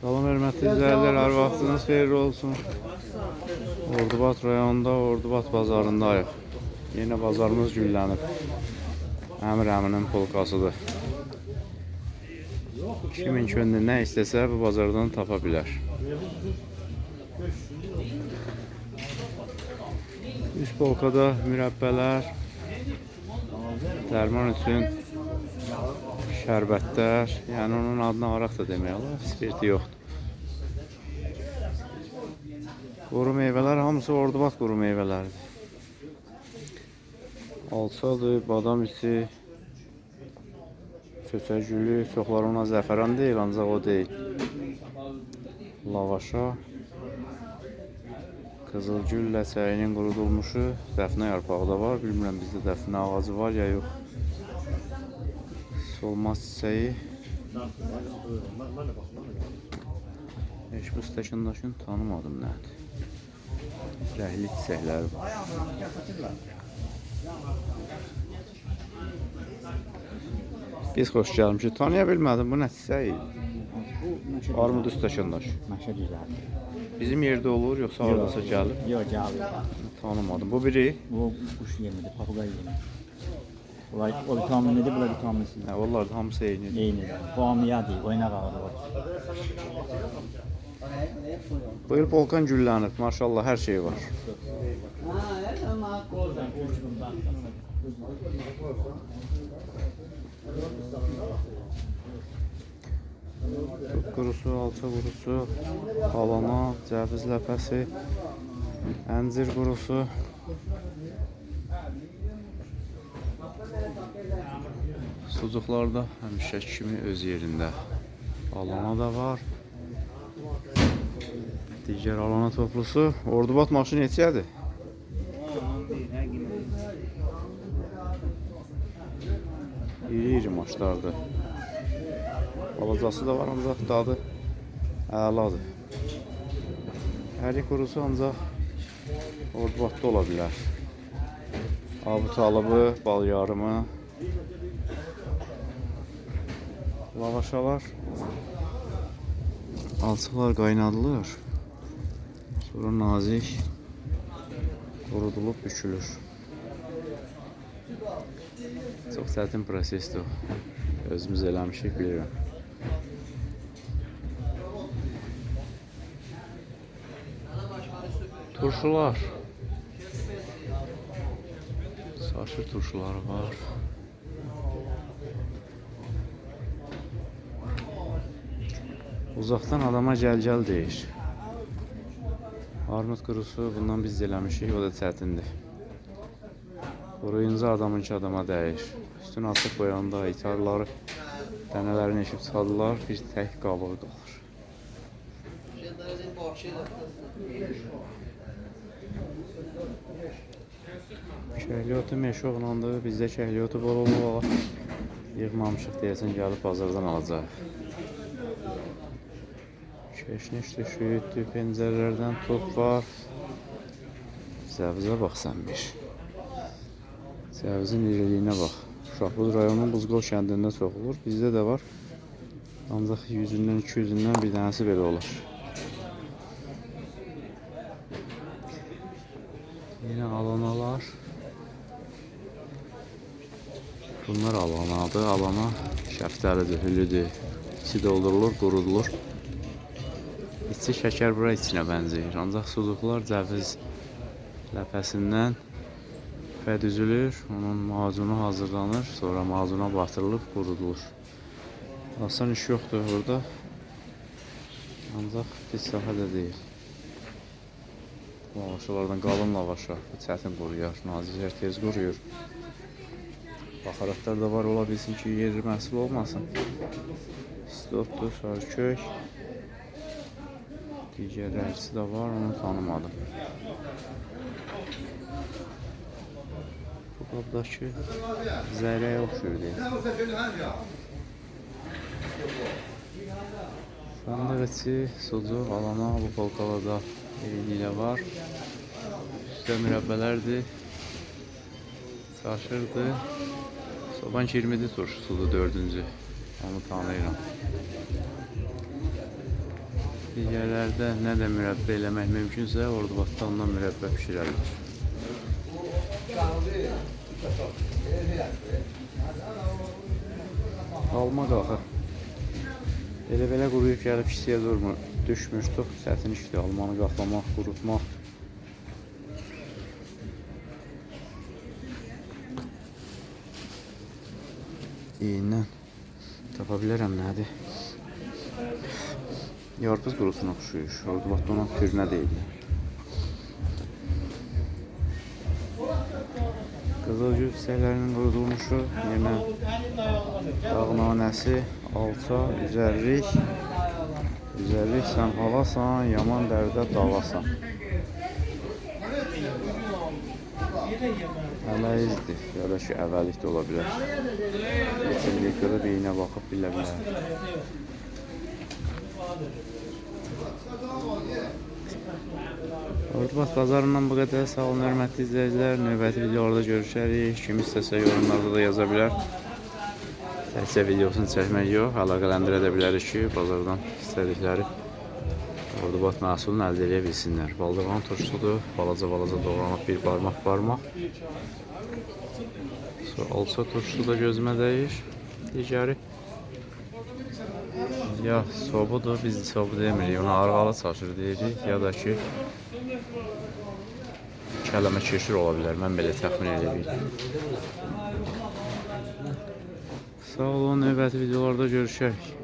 Salam hörmətli izləyicilər, hər vaxtınız xeyirli olsun. Ordubat rayonunda, Ordubat bazarındayıq. Yine bazarımız güllənib. Əmir əminin polkasıdır. Kimin könlü nə istəsə bu bazardan tapa bilər. Üst polkada mürəbbələr, dərman üçün şərbətlər, yəni onun adına araq da demək olar, spirti yoxdur. Quru meyvələr hamısı Ordubat quru meyvələridir. Alçadır, badam içi, çöçəgülü, çoxları ona zəfəran deyil, ancaq o deyil. Lavaşa, qızılgül ləçəyinin qurudulmuşu, dəfnə yarpağı da var. Bilmirəm bizdə dəfnə ağacı var ya yox. Solmaz çiçəyi. Heç bu stəkandaşın tanımadım nədir. Rəhli çiçəkləri var. Biz xoş gəlmişik. Tanıya bilmədim. Bu nə çiçəyi? Armud stəkandaş. Meşe güzeldi. Bizim yerdə olur, yoxsa hardasa gəlir? Yok cevabı. Tanımadım. Bu biri. Bu kuş yemidir, papagay yemi. Olay, o vitaminlidir, bu da vitaminsiz. Hə, onlar da hamısı eynidir. Eynidir. Bu amniya değil, oynak ağır var. Bu il polkan güllənib. Maşallah hər şey var. Tut qurusu, alça qurusu, halana, cəviz ləpəsi, əncir qurusu. Sucuqlar da həmişə kimi öz yerində. Alana da var. Digər alana toplusu. Ordubat maşını neçədir? İri iri maçlardır. Balacası da var ancaq dadı əladır. Ərik qurusu ancaq Ordubatda ola bilər. Abı talıbı, bal yarımı, lavaşalar, alçılar qaynadılır. Sonra nazik qurudulub bükülür. Çox çətin prosesdir. Özümüz eləmişik, bilirəm. Turşular. Saçır turşuları var. Uzaqdan adama gəl-gəl deyir. Armud qurusu bundan biz eləmişik, o da çətindir. Quruyunca adamınki adama dəyir. Üstünü açıb qoyanda itarları dənələrini eşib çıxardılar, bir tək qabığı qalır. Şəhliyotu meşoqlandı, bizdə şəhliyotu bol olur. Yığmamışıq deyəsən gəlib bazardan alacaq. Keşniş düşüydü, pəncərələrdən top var. Səvizə bax sən bir. Səvizin iriliyinə bax. Şahbuz rayonunun Buzqol kəndində çox olur. Bizdə də var. Ancaq 100-dən, 200-dən bir dənəsi belə olur. Yine alanalar. Bunlar alanadır. Alana şəftəlidir, hüllüdür. İçi doldurulur, qurudulur. İçi şəkər bura içinə bənzəyir. Ancaq suzuqlar cəviz ləpəsindən və düzülür. Onun macunu hazırlanır. Sonra macuna batırılıb qurudulur. Asan iş yoxdur burada. Ancaq pis sahə də deyil. Lavaşalardan qalın lavaşa. Çətin quruyar. Naziklər tez quruyur. Baxaratlar da var. Ola bilsin ki, yerli məhsul olmasın. Stopdur, sarkök. Digər rəngsi də var. Onu tanımadım. Bu qabdakı zərəyə oxşuyur deyil. Fındıq içi, sucuq, alana, bu polkalada eynilə var. üstə mürəbbələrdir. Çaşırdı. Soban 20 turşusudur dördüncü. Onu tanıyıram. Digərlərdə nə də mürəbbə eləmək mümkünsə, Ordubadda ondan mürəbbə bişirərlər. Alma qalxa. Elə belə quruyub gəlib kisiyə durmur. Düşmür, çox çətin işdir. Almanı qaxlamaq, qurutmaq. İyindən tapa bilərəm nədir. Yarpız qurusuna oxşuyur. Ordubadda ona türünə deyirlər. Qızılgül çiçəklərinin qurudulmuşu, yenə dağ nanəsi, alça, üzərlik. Üzərlik sən halasan, yaman dərdə dalasan. Ələyizdir, ya da ki əvəlik də ola bilər. Görə bir iynə baxıb bilə bilər. Ordubad bazarından bu qədər. Sağ olun, hörmətli izləyicilər. Növbəti videolarda görüşərik. Kim istəsə yorumlarda da yaza bilər. Təkcə videosunu çəkmək yox, əlaqələndirə də ki, bazardan istədikləri Ordubad məhsulunu əldə edə bilsinlər. Baldırğan turşusudur, balaca-balaca doğranıb bir barmaq barmaq. Sonra alça turşusu da gözümə dəyir. Digəri ya sobudur, biz sobu demirik, ona arğalı çaşır deyirik, ya da ki kələmə keşir ola bilər, mən belə təxmin edirəm. Sağ olun, növbəti videolarda görüşərik.